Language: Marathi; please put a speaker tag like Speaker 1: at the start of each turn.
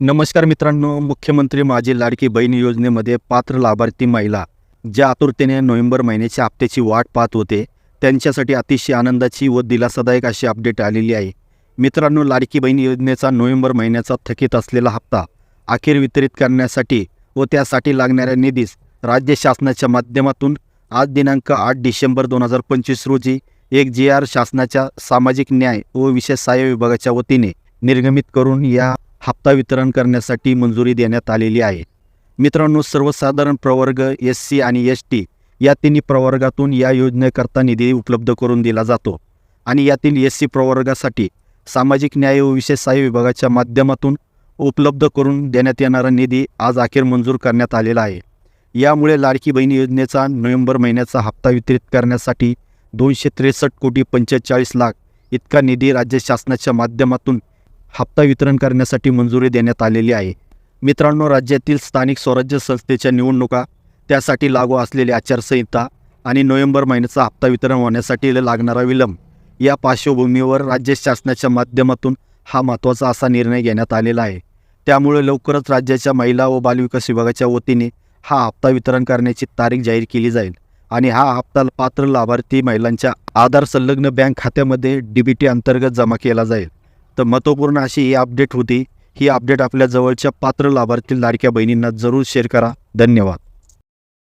Speaker 1: नमस्कार मित्रांनो मुख्यमंत्री माझी लाडकी बहीण योजनेमध्ये पात्र लाभार्थी महिला ज्या आतुरतेने नोव्हेंबर महिन्याच्या हप्त्याची वाट पाहत होते त्यांच्यासाठी अतिशय आनंदाची व दिलासादायक अशी अपडेट आलेली आहे. मित्रांनो लाडकी बहीण योजनेचा नोव्हेंबर महिन्याचा थकीत असलेला हप्ता अखेर वितरित करण्यासाठी व त्यासाठी लागणाऱ्या निधीस राज्य शासनाच्या माध्यमातून आज दिनांक आठ डिसेंबर दोन हजार पंचवीस रोजी एक जी आर शासनाच्या सामाजिक न्याय व विशेष सहाय्य विभागाच्या वतीने निर्गमित करून या हप्ता वितरण करण्यासाठी मंजुरी देण्यात आलेली आहे. मित्रांनो सर्वसाधारण प्रवर्ग एस सी आणि एस टी या तिन्ही प्रवर्गातून या योजनेकरता निधी उपलब्ध करून दिला जातो. आणि यातील एस सी प्रवर्गासाठी सामाजिक न्याय व विशेष सहाय्य विभागाच्या माध्यमातून उपलब्ध करून देण्यात येणारा निधी आज अखेर मंजूर करण्यात आलेला आहे. यामुळे लाडकी बहीण योजनेचा नोव्हेंबर महिन्याचा हप्ता वितरित करण्यासाठी दोनशे त्रेसष्ट कोटी पंचेचाळीस लाख इतका निधी राज्य शासनाच्या माध्यमातून हप्ता वितरण करण्यासाठी मंजुरी देण्यात आलेली आहे. मित्रांनो राज्यातील स्थानिक स्वराज्य संस्थेच्या निवडणुका त्यासाठी लागू असलेली आचारसंहिता आणि नोव्हेंबर महिन्याचा हप्ता वितरण होण्यासाठी लागणारा विलंब या पार्श्वभूमीवर राज्य शासनाच्या माध्यमातून हा महत्त्वाचा असा निर्णय घेण्यात आलेला आहे. त्यामुळे लवकरच राज्याच्या महिला व बालविकास विभागाच्या वतीने हा हप्ता वितरण करण्याची तारीख जाहीर केली जाईल आणि हा हप्ता पात्र लाभार्थी महिलांच्या आधार संलग्न बँक खात्यामध्ये डी बी टी अंतर्गत जमा केला जाईल. तर महत्त्वपूर्ण अशी ही अपडेट होती. ही अपडेट आपल्या जवळच्या पात्र लाभार्थी लाडक्या बहिणींना जरूर शेअर करा. धन्यवाद.